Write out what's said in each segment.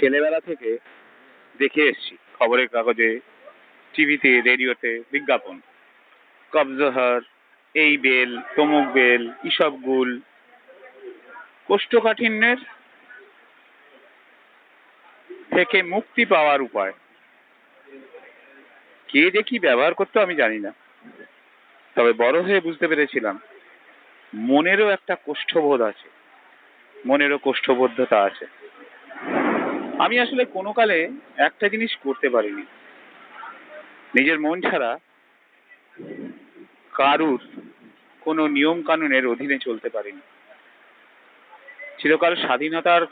ছেলেবেলা থেকে দেখে এসছি খবরের কাগজে, টিভিতে, রেডিওতে বিজ্ঞাপন। কবজহর, এই বেল, তমুক বেল ইসবগুল কোষ্ঠকাঠিন্যের থেকে মুক্তি পাওয়ার উপায়। কে কি ব্যবহার করতো আমি জানি না। তবে বড় হয়ে বুঝতে পেরেছিলাম, মনেরও একটা কোষ্ঠবোধ আছে। মনেরও কোষ্ঠবদ্ধতা আছে। আমি আসলে কোনো কালে একটা জিনিস করতে পারিনি। নিজের মন ছাড়া কারুর কোনো নিয়ম কানুনের অধীনে চলতে পারিনি। চিরকাল স্বাধীনতার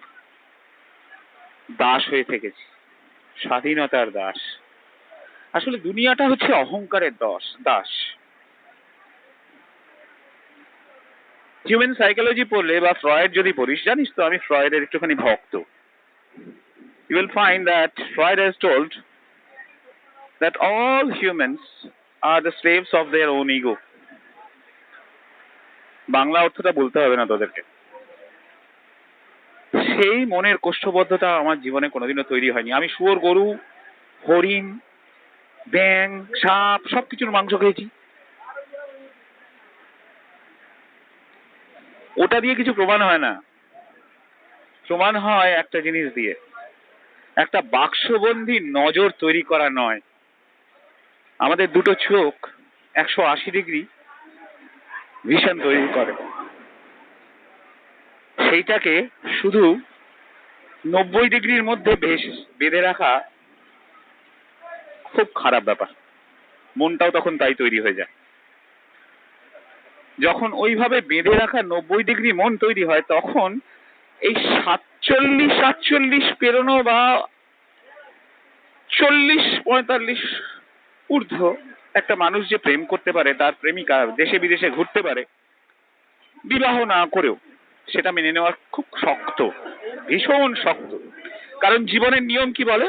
দাস হয়ে থেকেছি, স্বাধীনতার দাস। আসলে দুনিয়াটা হচ্ছে অহংকারের দশ, দাস। হিউম্যান সাইকোলজি পড়লে বা ফ্রয়েড যদি পড়িস, জানিস তো আমি ফ্রয়েডের একটুখানি ভক্ত। You will find that Freud has told that all humans are the slaves of their own ego. Bangla অর্থটা বলতে হবে না তোদেরকে। সেই মনের কোষ্ঠবদ্ধতা আমার জীবনে কোনোদিনও তৈরি হয়নি। আমি শুয়োর গরু, হরিণ ব্যাং সাপ, সবকিছুর মাংস খেয়েছি। ওটা দিয়ে কিছু প্রমাণ হয় না। প্রমাণ হয় একটা জিনিস দিয়ে। একটা বাক্সবন্দি নজর তৈরি করা নয়। আমাদের দুটো চোখ একশো আশি ডিগ্রি ভিশন তৈরি করে। সেইটাকে শুধু নব্বই ডিগ্রির মধ্যে বেশ বেঁধে রাখা খুব খারাপ ব্যাপার। মনটাও তখন তাই তৈরি হয়ে যায়। যখন ওইভাবে বেঁধে রাখা নব্বই ডিগ্রি মন তৈরি হয়, তখন এই সাতচল্লিশ সাতচল্লিশ পেরোনো বা চল্লিশ, পঁয়তাল্লিশ ঊর্ধ্ব একটা মানুষ যে প্রেম করতে পারে, তার প্রেমিকা দেশে বিদেশে ঘুরতে পারে, বিবাহ না করেও সেটা মেনে নেওয়া খুব শক্ত, ভীষণ শক্ত। কারণ জীবনের নিয়ম কি বলে?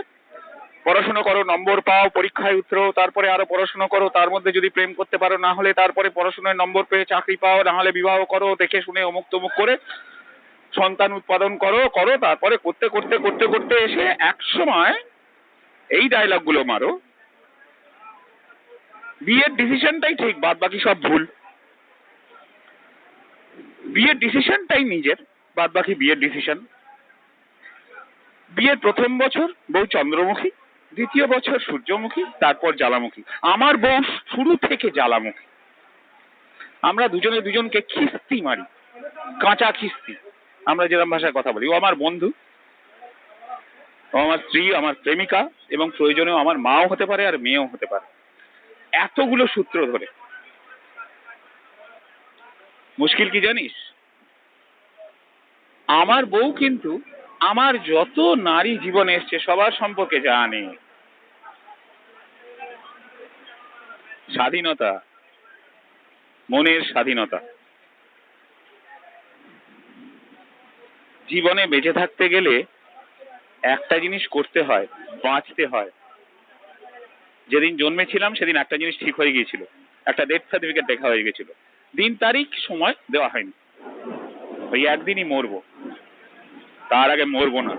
পড়াশোনা করো, নম্বর পাও, পরীক্ষায় উত্তর তারপরে আরও পড়াশোনা করো, তার মধ্যে যদি প্রেম করতে পারো, না হলে তারপরে পড়াশোনায় নম্বর পেয়ে চাকরি পাও, না হলে বিবাহ করো, দেখে শুনে অমুক তমুক করে সন্তান উৎপাদন করো করো, তারপরে করতে করতে করতে করতে এসে এক সময় এই ডায়লগগুলো মারো। বিয়ের ডিসিশনটাই ঠিক, বাদ বাকি সব ভুল। বিয়ের ডিসিশনটাই নিজের, বাদ বাকি বিয়ের ডিসিশন বিয়ের প্রথম বছর বউ চন্দ্রমুখী, দ্বিতীয় বছর সূর্যমুখী, তারপর জ্বালামুখী। আমার বউ শুরু থেকে জ্বালামুখী। আমরা দুজনে দুজনকে খিস্তি মারি, কাঁচা খিস্তি। আমরা যেরকম ভাষায় কথা বলি, ও আমার বন্ধু, ও আমার স্ত্রী আমার প্রেমিকা, এবং প্রয়োজনেও আমার মাও হতে পারে আর মেয়েও হতে পারে। এতগুলো সূত্র ধরে। মুশকিল কি জানিস? আমার বউ কিন্তু আমার যত নারী জীবনে এসছে, সবার সম্পর্কে জানে। স্বাধীনতা, মনের স্বাধীনতা। জীবনে বেঁচে থাকতে গেলে একটা জিনিস করতে হয়, বাঁচতে হয়। যেদিন জন্মেছিলাম, সেদিন একটা জিনিস ঠিক হয়ে গিয়েছিল। একটা ডেথ সার্টিফিকেট দেখা হয়ে গেছিল দিন, তারিখ, সময় দেওয়া হয়নি। ওই একদিনই মরবো। তার আগে মরবো না।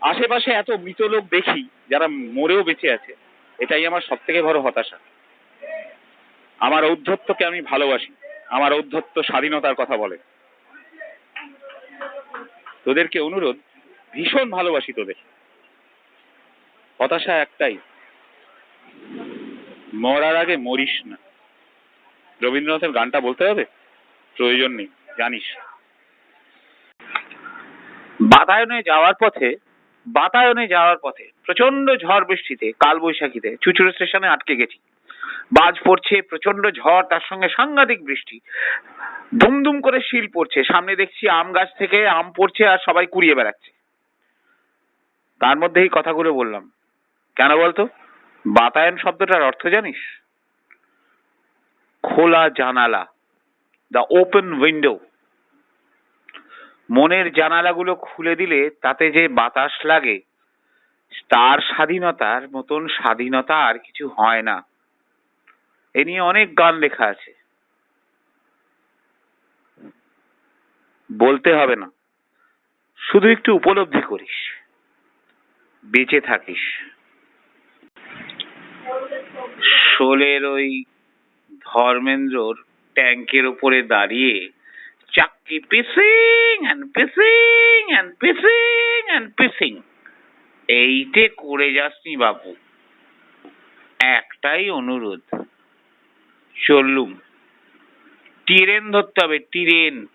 আশেপাশে এত মৃত লোক দেখি, যারা মরেও বেঁচে আছে, এটাই আমার সব থেকে বড় হতাশা। আমার ঔদ্ধত্যকে আমি ভালোবাসি। আমার ঔদ্ধত্য স্বাধীনতার কথা বলে। তোদেরকে অনুরোধ, ভীষণ ভালোবাসি তোদের। হতাশা একটাই, মরার আগে মরিস না। রবীন্দ্রনাথের গানটা বলতে হবে? প্রয়োজন নেই, জানিস। বাতায়নে যাওয়ার পথে, বাতায়নে যাওয়ার পথে প্রচণ্ড ঝড় বৃষ্টিতে, কালবৈশাখীতে, চুচুড়ো স্টেশনে আটকে গেছি। বাজ পড়ছে প্রচণ্ড ঝড়, তার সঙ্গে সাংঘাতিক বৃষ্টি। দুমদুম করে শিল পড়ছে। সামনে দেখছি আম গাছ থেকে আম পড়ছে আর সবাই কুড়িয়ে বেড়াচ্ছে। তার মধ্যে এই কথাগুলো বললাম। কেন বলতো? বাতায়ন শব্দটার অর্থ জানিস? খোলা জানালা দ্য ওপেন উইন্ডো মনের জানালাগুলো খুলে দিলে তাতে যে বাতাস লাগে, তার স্বাধীনতার মতন স্বাধীনতা আর কিছু হয় না। এ নিয়ে অনেক গান লেখা আছে। বলতে হবে না। শুধু একটু উপলব্ধি করিস। বেঁচে থাকিস। শোলের ওই ধর্মেন্দ্রর ট্যাঙ্কের উপরে দাঁড়িয়ে চাক্কি পিসিং অ্যান্ড পিসিং অ্যান্ড পিসিং অ্যান্ড পিসিং এইটে করে যাসনি বাপু একটাই অনুরোধ। চললুম। ট্রেন ধরতে হবে ট্রেন